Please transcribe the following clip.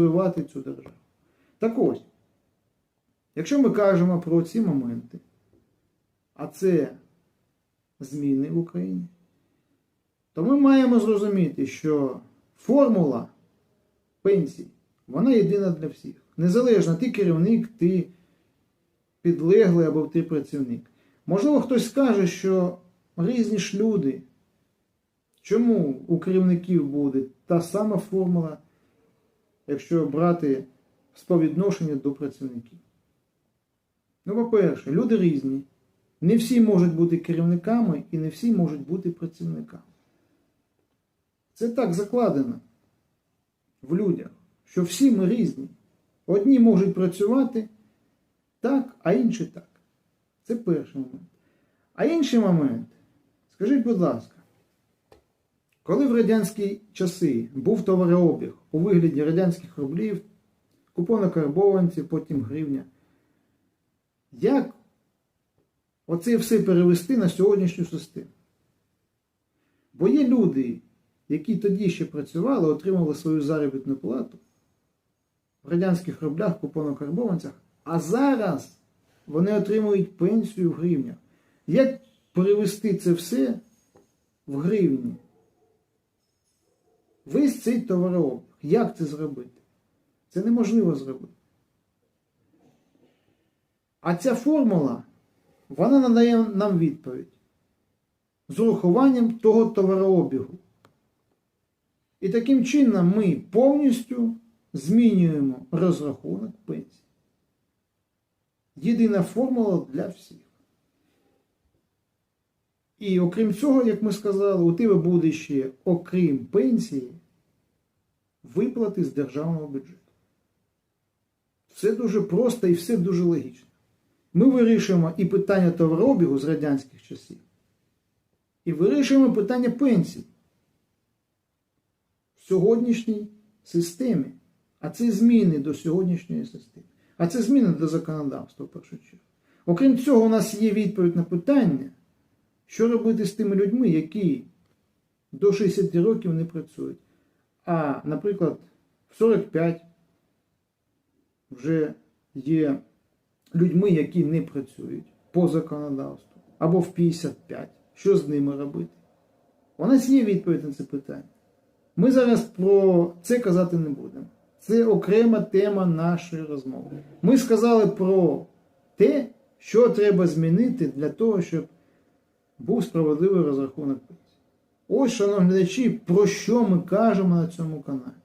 розвивати цю державу. Так ось, якщо ми кажемо про ці моменти, а це зміни в Україні, то ми маємо зрозуміти, що формула пенсій, вона єдина для всіх. Незалежно, ти керівник, ти підлеглий або ти працівник. Можливо, хтось скаже, що різні ж люди. Чому у керівників буде та сама формула, якщо брати співвідношення до працівників? Ну, по-перше, люди різні. Не всі можуть бути керівниками і не всі можуть бути працівниками. Це так закладено в людях, що всі ми різні. Одні можуть працювати так, а інші так. Це перший момент. А інший момент, скажіть, будь ласка, коли в радянські часи був товарообіг у вигляді радянських рублів, купонокарбованців, потім гривня, як оце все перевести на сьогоднішню систему? Бо є люди, які тоді ще працювали, отримали свою заробітну плату в радянських рублях, купонокарбованцях, а зараз вони отримують пенсію в гривнях. Як перевести це все в гривні? Весь цей товарообіг. Як це зробити? Це неможливо зробити. А ця формула, вона надає нам відповідь з урахуванням того товарообігу. І таким чином ми повністю змінюємо розрахунок пенсії. Єдина формула для всіх. І окрім цього, як ми сказали, у тебе буде ще, окрім пенсії, виплати з державного бюджету. Все дуже просто і все дуже логічно. Ми вирішуємо і питання товарообігу з радянських часів, і вирішуємо питання пенсій в сьогоднішній системі. А це зміни до сьогоднішньої системи. А це зміни до законодавства, в першу чергу. Окрім цього, у нас є відповідь на питання, що робити з тими людьми, які до 60 років не працюють. А, наприклад, в 45 вже є людьми, які не працюють по законодавству, або в 55. Що з ними робити? У нас є відповідь на це питання. Ми зараз про це казати не будемо. Це окрема тема нашої розмови. Ми сказали про те, що треба змінити для того, щоб був справедливий розрахунок. Ось, шановні глядачі, про що ми кажемо на цьому каналі.